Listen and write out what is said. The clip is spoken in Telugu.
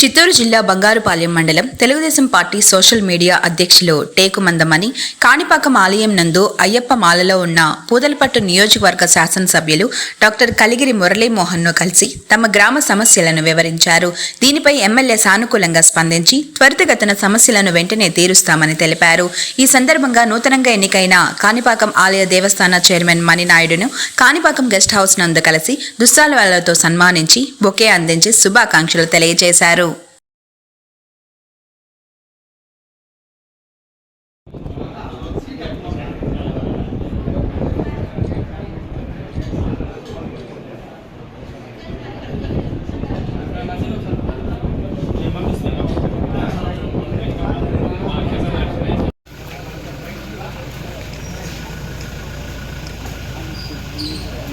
చిత్తూరు జిల్లా బంగారుపాలెం మండలం తెలుగుదేశం పార్టీ సోషల్ మీడియా అధ్యక్షులు టేకు మందమని కాణిపాకం ఆలయం నందు అయ్యప్ప మాలలో ఉన్న పూదలపట్టు నియోజకవర్గ శాసనసభ్యులు డాక్టర్ కలిగిరి మురళీమోహన్ను కలిసి తమ గ్రామ సమస్యలను వివరించారు. దీనిపై ఎమ్మెల్యే సానుకూలంగా స్పందించి త్వరితగతిన సమస్యలను వెంటనే తీరుస్తామని తెలిపారు. ఈ సందర్భంగా నూతనంగా ఎన్నికైన కాణిపాకం ఆలయ దేవస్థాన చైర్మన్ మణినాయుడును కాణిపాకం గెస్ట్ హౌస్ నందు కలిసి దుస్సాలవాలతో సన్మానించి బొకే అందించి శుభాకాంక్షలు తెలియజేశారు.